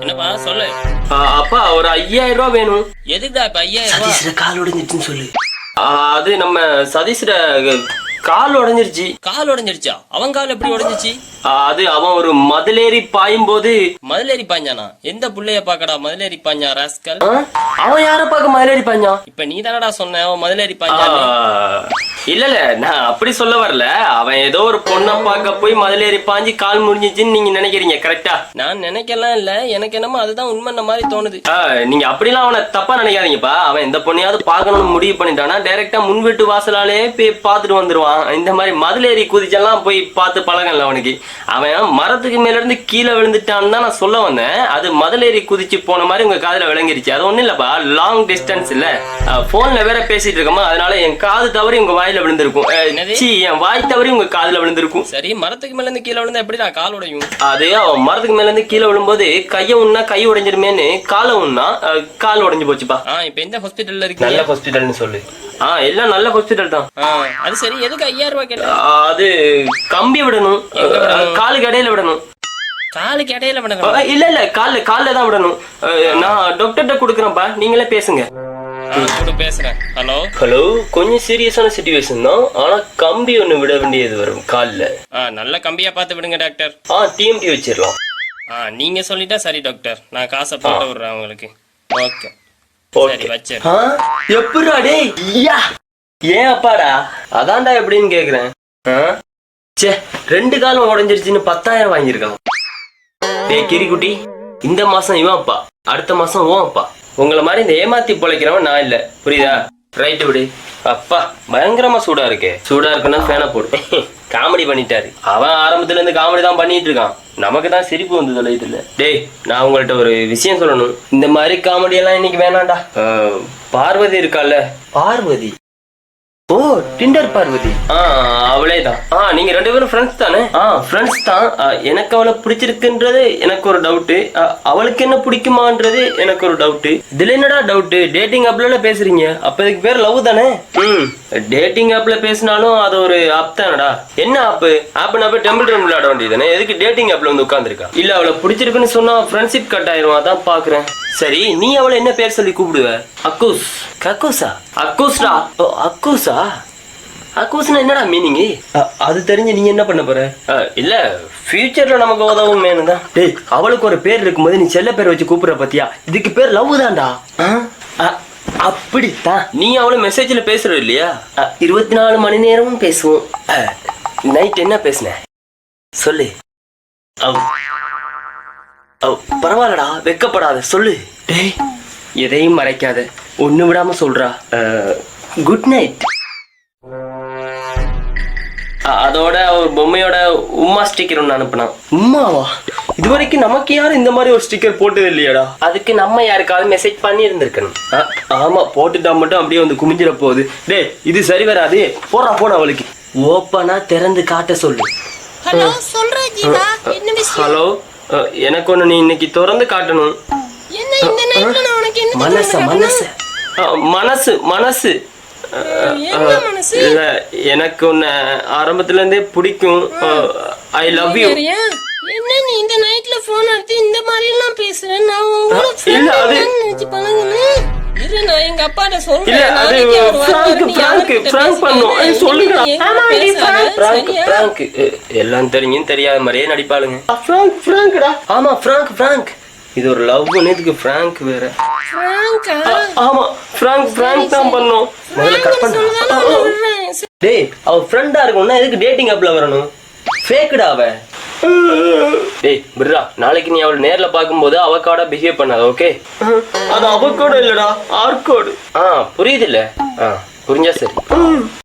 என்னப்பா சொல்லு. அப்பா ஒரு ஐயாயிரம் ரூபாய் வேணும். எதுக்குடா இப்ப ஐயாயிரம் சதீஷ்ல கால் உடைஞ்சிட்டுன்னு சொல்லு. அது நம்ம சதீஷ்ட கால் உடைஞ்சிருச்சு. கால் உடைஞ்சிருச்சா? அவன் கால் எப்படி உடைஞ்சிச்சு? அது அவன் ஒரு மதிலேறி பாயும் போது மதுளேரி பாஞ்சானா எந்த புள்ளைய பாக்கடா மதுளேரி பாஞ்சா ராஸ்கல்? அவன் யார பார்க்க மதிலேறி பாஞ்சான் இப்ப நீ தானடா சொன்ன அவன் ஆ, பாஞ்சா இல்ல இல்ல நான் அப்படி சொல்ல வரல. அவன் ஏதோ ஒரு பொண்ணை பார்க்க போய் மதிலேறி பாஞ்சு கால் முடிஞ்சிச்சுன்னு நீங்க நினைக்கிறீங்க கரெக்டா நான் நினைக்கலாம் இல்ல எனக்கு என்னமோ அதுதான் உண்மை மாதிரி தோணுது. நீங்க அப்படிலாம் அவனை தப்பா நினைக்காதீங்கப்பா. அவன் எந்த பொண்ணையாவது பார்க்கணும்னு முடிவு பண்ணிட்டானா டைரக்டா முன் வீட்டு வாசலாலே போய் பார்த்துட்டு வந்துருவான். இந்த மாதிரி மதிலேறி குதிச்செல்லாம் போய் பார்த்து பழகல அவனுக்கு. அவன் மரத்துக்கு மேல இருந்து கீழே விழுந்துட்டான்னு தான் நான் சொல்ல வந்தேன். அது மதிலேறி குதிச்சு போன மாதிரி உங்க காதுல விளங்கிருச்சு. அது ஒண்ணும் இல்லப்பா லாங் டிஸ்டன்ஸ் இல்ல. போன்ல வேற பேசிட்டு இருக்கோமா அதனால என் காது தவறி உங்க வாயில விழுந்திருக்கும்? சீ, என் வாய் தவறி உங்க காதுல விழுந்திருக்கும். சரி மரத்துக்கு மேல இருந்து கீழே விழுந்தா எப்படிடா கால் உடையும்? அது அவன் மரத்துக்கு மேல இருந்து கீழே விழும்போது கைய உண்ணா கை உடைஞ்சிருமேன்னு காலை உண்ணா கால் உடைஞ்சு போச்சுப்பா. இப்ப எந்த ஹாஸ்பிட்டல்ல நல்ல இருக்கீங்க ஹாஸ்பிட்டல்னு சொல்லு. ஆ எல்லாம் நல்ல ஹாஸ்பிட்டல் தான். அது சரி. எதுக்கு ஐயாயிரம் ரூபாய் கேட்ட? அது கம்பி விடணும். விடணும்? காலுக்கு இடையில விடணும். காலுக்கு இடையில பண்ண இல்ல இல்ல. கால்ல கால்ல தான் விடணும். நான் டாக்டர்கிட்ட கொடுக்குறேன்ப்பா. நீங்களே பேசுங்க. பேசுறேன். ஹலோ? ஹலோ கொஞ்சம் சீரியஸான சுச்சுவேஷன் தான். ஆனா கம்பி ஒண்ணு விட வேண்டியது வரும் கால்ல. நல்ல கம்பியா பார்த்து விடுங்க டாக்டர் ஆ டிஎம்டி வச்சிடலாம். ஆ நீங்க சொல்லிட்டா சரி டாக்டர் நான் காசை போட்டு விடுறேன் உங்களுக்கு. ஓகே எப்படிடா டேய்? ஐயா. ஏன் அப்பாடா? அதான்டா எப்படின்னு கேக்குறேன்? ச்சே ரெண்டு காலம் உடைஞ்சிருச்சுன்னு பத்தாயிரம் வாங்கியிருக்கான். டேய் கிரிக்குட்டி இந்த மாசம் இவன் அப்பா. அடுத்த மாசம் ஓ அப்பா. உங்களை மாதிரி இந்த ஏமாத்தி பொழைக்கிறவன் நான் இல்ல. புரியுதா? ரைட்டு விடு. அப்பா பயங்கரமா சூடா இருக்கே. சூடா இருக்குன்னா ஃபேனை போடு. காமெடி பண்ணிட்டாரு. அவன் ஆரம்பத்துல இருந்து காமெடி தான் பண்ணிட்டு இருக்கான் நமக்கு தான் சிரிப்பு வந்து தொலையுது டேய் நான் உங்கள்ட்ட ஒரு விஷயம் சொல்லணும். இந்த மாதிரி காமெடி எல்லாம் இன்னைக்கு வேணாம்டா. பார்வதி இருக்கால்ல? பார்வதி? ஓ டிண்டர் பார்வதி ஆ அவளே தான் ஆ நீங்க ரெண்டு பேரும் ஃப்ரெண்ட்ஸ் தானே? ஆ. ஃப்ரெண்ட்ஸ் தான். எனக்கு அவளை பிடிச்சிருக்குன்றது எனக்கு ஒரு டவுட்டு அவளுக்கு என்ன பிடிக்குமான்றது எனக்கு ஒரு டவுட்டு இதுல என்னடா டவுட்டு டேட்டிங் ஆப்ல பேசுறீங்க? அப்ப இதுக்கு பேர் லவ் தானே? ம். டேட்டிங் ஆப்ல பேசினாலும் அது ஒரு ஆப் தானடா? என்ன ஆப் ஆப் நான் போய் டெம்பிள் ரன் விளையாட வேண்டியதானே எதுக்கு டேட்டிங் ஆப்ல வந்து உட்காந்துருக்கா இல்ல அவளை பிடிச்சிருக்குன்னு சொன்னா ஃப்ரெண்ட்ஷிப் கட் ஆயிரும் அதான் பாக்குறேன். சரி நீ அவளை என்ன பேர் சொல்லி கூப்பிடுவ? அக்கூஸ் கக்கூஸா அக்கூஸ்டா ஓ அக்கூஸா அக்கூஸ்னா என்னடா மீனிங் அது தெரிஞ்சு நீ என்ன பண்ண போற? இல்ல ஃபியூச்சர்ல நமக்கு உதவும் தான். டேய் அவளுக்கு ஒரு பேர் இருக்கும்போது நீ செல்ல பேர் வச்சு கூப்பிடுற பத்தியா? இதுக்கு பேர் லவ் தான்டா. அப்படித்தான். நீ அவளை மெசேஜ்ல பேசுற இல்லையா? இருபத்தி நாலு மணி நேரமும் பேசுவோம். நைட் என்ன பேசுன? சொல்லு. பரவாயில்லடா வெக்கப்படாத சொல்லு. டேய் எதையும் மறைக்காத. ஒண்ணு விடாம சொல்றா. குட் நைட் அதோட ஒரு பொம்மையோட உம்மா ஸ்டிக்கர் ஒன்று அனுப்புனான். உம்மாவா? இது வரைக்கும் நமக்கு யாரும் இந்த மாதிரி ஒரு ஸ்டிக்கர் போட்டது இல்லையாடா. அதுக்கு நம்ம யாருக்காவது மெசேஜ் பண்ணி இருந்திருக்கணும். ஆமா போட்டுட்டா மட்டும் அப்படியே வந்து குமிஞ்சிட போகுது. டேய் இது சரி வராது. போறா போன அவளுக்கு. ஓப்பனா திறந்து காட்ட சொல்லு. ஹலோ சொல்றா ஜீவா. என்ன விஷயம்? ஹலோ அஹ், எனக்கு ஒன்று நீ இன்னைக்கு திறந்து காட்டணும். என்ன இந்த நைட்ல நான் உனக்கு என்ன மனச மனசு மனசு. இல்ல எனக்கு உன்னை ஆரம்பத்துல இருந்தே பிடிக்கும் ஐ லவ் யூ என்ன நீ இந்த நைட்ல போன் எடுத்து இந்த மாதிரி எல்லாம் பேசுற? நான் உங்களை இல்ல, friend அது- தான் நினைச்சு பழகுனேன் இரு நான் எங்க அப்பாட்ட சொல்றேன். அது பிராங்க் பிராங்க் பிராங்க் பண்ணோம். பிராங்க் சரியா? பிராங்க் எல்லாம் தெரியும் தெரியாத மாதிரியே நடிப்பாளுங்க. பிராங்க் பிராங்க்டா ஆமா பிராங்க் பிராங்க் இது ஒரு லவ் இதுக்கு பிராங்க் வேற. ஆமா பிராங்க் பிராங்க் தான் பண்ணோம். முதல்ல கட் பண்ண. டேய் அவ ஃப்ரெண்டா இருக்கும்னா எதுக்கு டேட்டிங் ஆப்ல வரணும்? ஃபேக்குடா அவ? டேய் பிர்ரா நாளைக்கு நீ அவளை நேர்ல பாக்கும்போது அவக்காட பிஹேவ் பண்ணாத ஓகே அது அவக்கோட இல்லடா ஆர்கோடு ஆ புரியுது இல்ல ஆ புரிஞ்சா சரி.